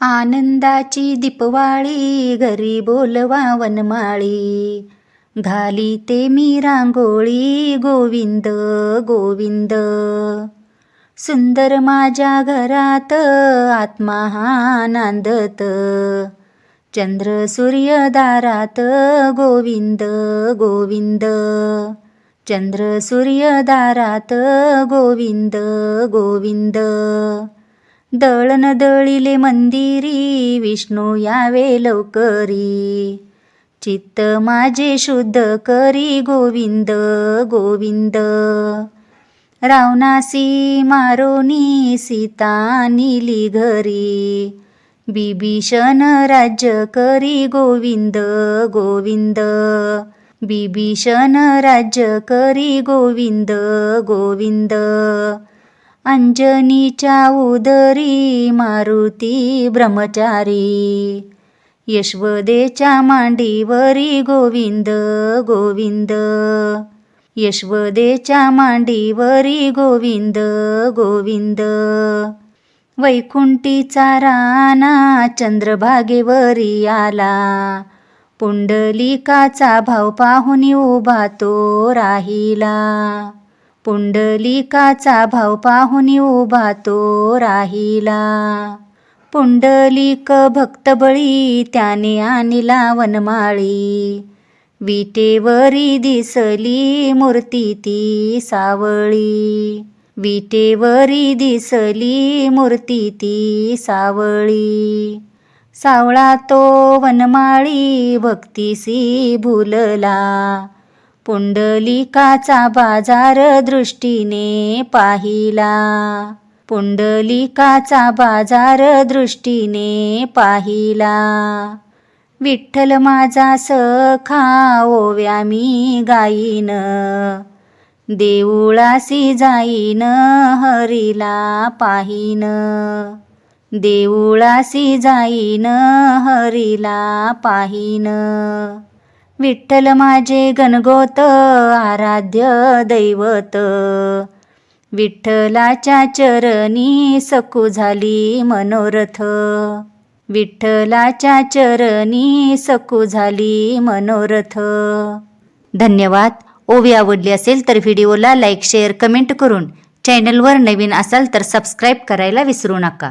आनंदाची दीपवाळी घरी बोलवा वनमाळी. घाली ते मी रांगोळी गोविंद गोविंद. सुंदर माझ्या घरात आत्मा हा नांदत. चंद्र सूर्य दारात गोविंद गोविंद. चंद्र सूर्य दारात गोविंद गोविंद. दळण दळिले मंदिरी विष्णू यावे लवकरी चित्त माझे शुद्ध करी गोविंद गोविंद. रावणासी मारोनी सीता निली घरी बिभीषण राज्य करी गोविंद गोविंद. बिभीषण राज्य करी गोविंद गोविंद. अंजनीच्या उदरी मारुती ब्रह्मचारी. यशवदेच्या मांडीवरी गोविंद गोविंद. यशवदेच्या मांडीवरी गोविंद गोविंद. वैकुंठीचा राणा चंद्रभागेवरी आला. पुंडलिकाचा भाव पाहुनी उभा तो राहिला. पुंडलिकाचा भाव पाहुनी उभा तो राहिला. पुंडलिक भक्तबळी त्याने आणला वनमाळी. विटेवरी दिसली मूर्ती ती सावळी. विटेवरी दिसली मूर्ती ती सावळी. सावळा तो वनमाळी भक्तीसी भुलला. पुंडलिकाचा बाजार दृष्टीने पाहिला. पुंडलिकाचा बाजार दृष्टीने पाहिला. विठ्ठल माझा सखा ओव्या मी गाईन. देऊळासी जाईन हरीला पाहीन. देऊळासी जाईन हरीला पाहीन. विठ्ठल माझे गणगोत आराध्य दैवत. विठ्ठलाच्या चरणी सकू झाली मनोरथ. विठ्ठलाच्या चरणी सकू झाली मनोरथ. धन्यवाद. ओवी आवडली असेल तर व्हिडिओला लाईक शेअर कमेंट करून चॅनलवर नवीन असाल तर सबस्क्राईब करायला विसरू नका.